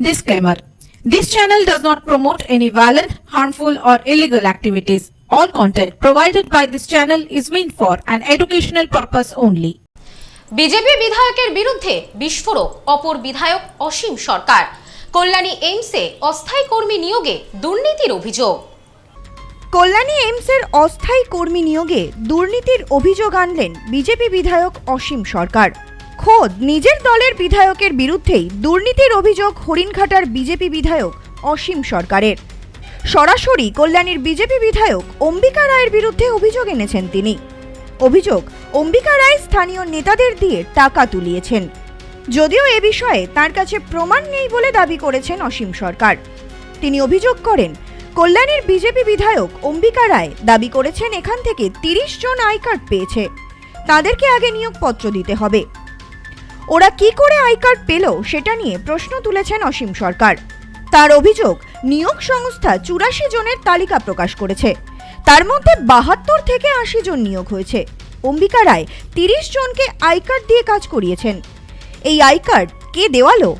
Disclaimer This channel does not promote any violent, harmful, or illegal activities. All content provided by this channel is meant for an educational purpose only. BJP বিধায়কের বিরুদ্ধে বিস্ফোরক অপর বিধায়ক অসীম সরকার কল্যাণী এইমসে অস্থায়ী কর্মী নিয়োগে দুর্নীতির অভিযোগ কল্যাণী এইমসের অস্থায়ী কর্মী নিয়োগে দুর্নীতির অভিযোগ আনলেন বিজেপি বিধায়ক অসীম সরকার খোদ নিজের দলের বিধায়কের বিরুদ্ধেই দুর্নীতির অভিযোগ হরিণঘাটার বিজেপি বিধায়ক অসীম সরকারের। সরাসরি কল্যাণীর বিজেপি বিধায়ক অম্বিকা রায়ের বিরুদ্ধে অভিযোগ এনেছেন তিনি। অভিযোগ, অম্বিকা রায় স্থানীয় নেতাদের দিয়ে টাকা তুলিয়েছেন। যদিও এ বিষয়ে তার কাছে প্রমাণ নেই বলে দাবি করেছেন অসীম সরকার। তিনি অভিযোগ করেন, কল্যাণীর বিজেপি বিধায়ক অম্বিকা রায় দাবি করেছেন এখান থেকে তিরিশ জন আই কার্ড পেয়েছে। তাদেরকে আগে নিয়োগপত্র দিতে হবে। ওরা কি করে আই কার্ড পেল সেটা নিয়ে প্রশ্ন তুলেছেন অসীম সরকার। তার অভিযোগ, নিয়োগ সংস্থা চুরাশি জনের তালিকা প্রকাশ করেছে। তার মধ্যে বাহাত্তর থেকে আশি জন নিয়োগ হয়েছে। অম্বিকা রায় তিরিশ জনকে আই কার্ড দিয়ে কাজ করিয়েছেন। এই আই কার্ড কে দেওয়ালো?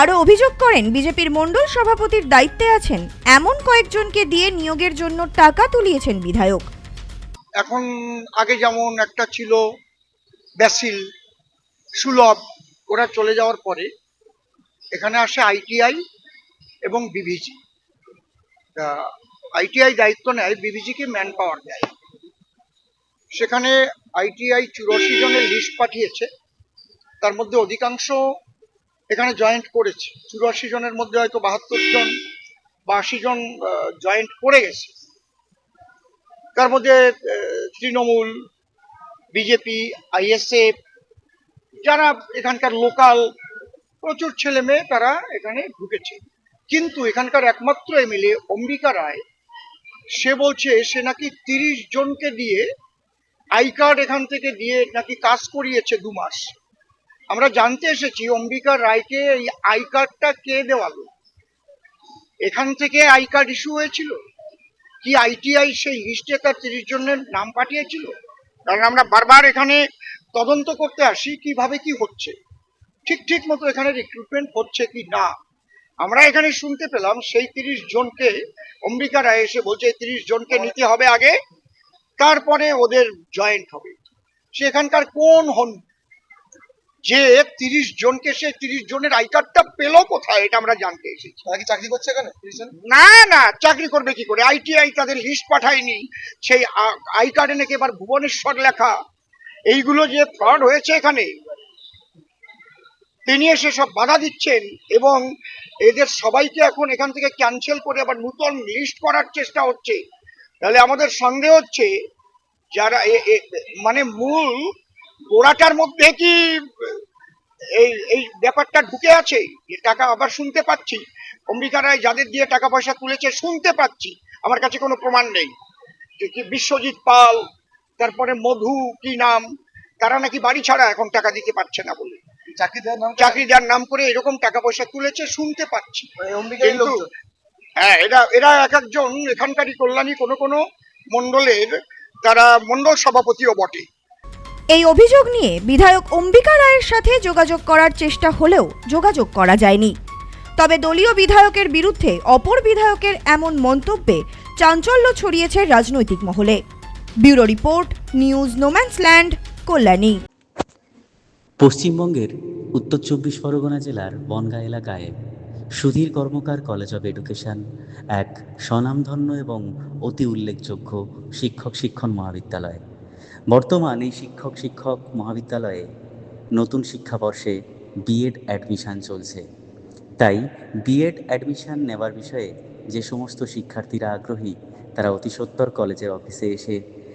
আরও অভিযোগ করেন, বিজেপির মণ্ডল সভাপতির দায়িত্বে আছেন এমন কয়েকজনকে দিয়ে নিয়োগের জন্য টাকা তুলিয়েছেন বিধায়ক। এখন আগে যেমন একটা ছিল, ব্যাসিল সুলভ। ওরা চলে যাওয়ার পরে এখানে আসে আইটিআই এবং বিভিজি আইটিআই দায়িত্ব নেয় বিভিজিকে ম্যান পাওয়ার দেয়। সেখানে আইটিআই চুরাশি জনের লিস্ট পাঠিয়েছে। তার মধ্যে অধিকাংশ এখানে জয়েন্ট করেছে। চুরাশি জনের মধ্যে হয়তো বাহাত্তর জন বা আশি জন জয়েন্ট করে গেছে। তার মধ্যে তৃণমূল, বিজেপি আইএসএফ যারা এখানকার লোকাল, প্রচুর ছেলে মেয়ে তারা এখানে ঢুকেছে। কিন্তু এখানকার একমাত্র এমএলএ অম্বিকা রায়, সে বলছে সে নাকি তিরিশ জনকে দিয়ে আই কার্ড এখান থেকে দিয়ে নাকি কাজ করিয়েছে দু মাস। আমরা জানতে এসেছি অম্বিকা রায়কে এই আই কার্ডটা কে দেওয়ালো? এখান থেকে আই কার্ড ইস্যু হয়েছিল? কি আইটিআই সেই লিস্টে তার তিরিশ জনের নাম পাঠিয়েছিল? কারণ আমরা বারবার এখানে তদন্ত করতে আসি কীভাবে কি হচ্ছে। ঠিক ঠিক মতো এখানে রিক্রুটমেন্ট হচ্ছে কি না। আমরা এখানে শুনতে পেলাম সেই তিরিশ জনকে অম্বিকা রায় এসে বলছে তিরিশ জনকে নিতে হবে আগে তারপরে ওদের জয়েন্ট হবে। সেখানকার কোন হন যে তিরিশ জনকে সে তিরিশ জনের আই কার্ডটা পেল কোথায় এটা আমরা জানতে এসেছি। কি চাকরি করছে এখানে না না চাকরি করবে কি করে? আইটিআই তাদের লিস্ট পাঠায়নি। সেই আই কার্ডে নাকি এবার ভুবনেশ্বর লেখা। এইগুলো যে ফ্রড হয়েছে এখানে, তিনি এসে সব বাধা দিচ্ছেন এবং এদের সবাইকে এখন এখান থেকে ক্যান্সেল করে আবার নূতন লিস্ট করার চেষ্টা হচ্ছে। তাহলে আমাদের সন্দেহ হচ্ছে, যারা মানে মূল গোড়াটার মধ্যে কি এই এই ব্যাপারটা ঢুকে আছে? যে টাকা আবার শুনতে পাচ্ছি। অম্বিকা রায় যাদের দিয়ে টাকা পয়সা তুলেছে, শুনতে পাচ্ছি। আমার কাছে কোনো প্রমাণ নেই। বিশ্বজিৎ পাল তারপরে মধু কি নাম? তারা নাকি বাড়ি ছাড়া এখন টাকা দিতে পারছে না বলে। চাকরি দেওয়ার নাম করে এরকম টাকা পয়সা তুলেছে শুনতে পাচ্ছি। হ্যাঁ এরা এরা এক একজন এখানকারই কল্যাণী কোনো কোনো মন্ডলের তারা মন্ডল সভাপতিও বটে। এই অভিযোগ নিয়ে বিধায়ক অম্বিকা রায়ের সাথে যোগাযোগ করার চেষ্টা হলেও যোগাযোগ করা যায়নি। তবে দলীয় বিধায়কের বিরুদ্ধে অপর বিধায়কের এমন মন্তব্যে চাঞ্চল্য ছড়িয়েছে রাজনৈতিক মহলে। Bureau report, news no man's land Kalyani. পশ্চিমবঙ্গের উত্তর চব্বিশ পরগনা জেলার বনগাঁ এলাকায় Sudhir Karmakar college of education এক স্বনামধন্য এবং অতি উল্লেখযোগ্য শিক্ষক শিক্ষণ মহাবিদ্যালয়। বর্তমান এই শিক্ষক শিক্ষক মহাবিদ্যালয়ে নতুন শিক্ষাবর্ষে বিএড অ্যাডমিশান চলছে। তাই বিএড অ্যাডমিশান নেওয়ার বিষয়ে যে সমস্ত শিক্ষার্থীরা আগ্রহী, তারা অতি সত্বর কলেজের অফিসে এসে